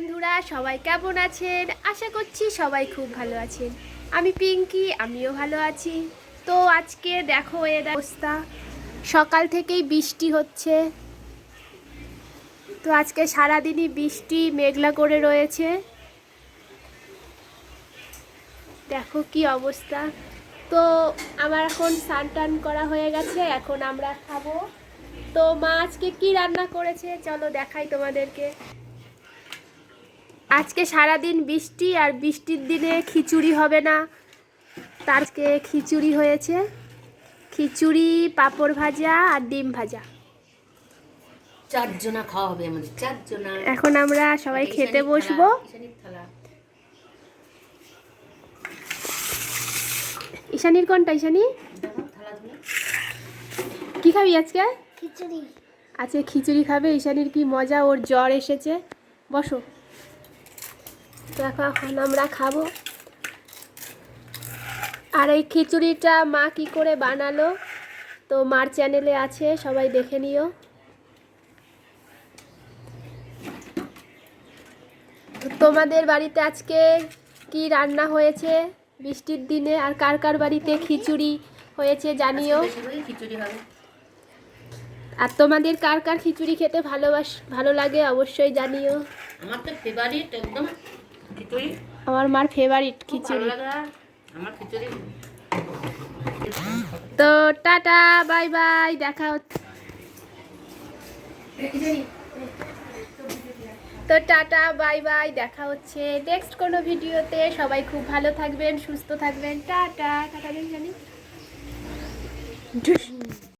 বন্ধুরা, সবাই কেমন আছেন? আশা করছি সবাই খুব ভালো আছেন। আমি পিঙ্কি, আমিও ভালো আছি। তো আজকে দেখো এর অবস্থা। সকাল থেকেই বৃষ্টি হচ্ছে। তো আজকে সারাদিনই বৃষ্টি, মেঘলা করে রয়েছে। দেখো কি অবস্থা। তো আমার এখন স্নান টান করা হয়ে গেছে, এখন আমরা খাব। তো মা আজকে কি রান্না করেছে? চলো দেখাই তোমাদেরকে। আজকে সারাদিন বৃষ্টি আর বৃষ্টির দিনে খিচুড়ি হবে না। তার আজকে খিচুড়ি হয়েছে। খিচুড়ি পাঁপড় ভাজা আর ডিম ভাজা। চারজনা খাওয়া হবে আমাদের চারজনা। এখন আমরা সবাই খেতে বসবো। ঈশানীর কোনটা ঈশানি? কি খাবি আজকে? খিচুড়ি। আজকে খিচুড়ি খাবে ঈশানির কি মজা ওর জ্বর এসেছে। বসো। দেখো এখন আমরা খাব। আর এই খিচুড়িটা মা কি করে বানালো তো মার চ্যানেলে আছে সবাই দেখে নিও। তোমাদের বাড়িতে আজকে কি রান্না হয়েছে বৃষ্টির দিনে আর কার কার বাড়িতে খিচুড়ি হয়েছে জানিও। আর তোমাদের কার কার খিচুড়ি খেতে ভালোবাস ভালো লাগে অবশ্যই জানিও। আমার তো ফেভারিট একদম খিচুড়ি? আমার মার ফেভারিট খিচুড়ি। আমার খিচুড়ি? তো টাটা বাই বাই দেখা হচ্ছে। তো টাটা বাই বাই দেখা হচ্ছে নেক্সট কোনো ভিডিওতে। সবাই খুব ভালো থাকবেন সুস্থ থাকবেন। টাটা টাটা জানি।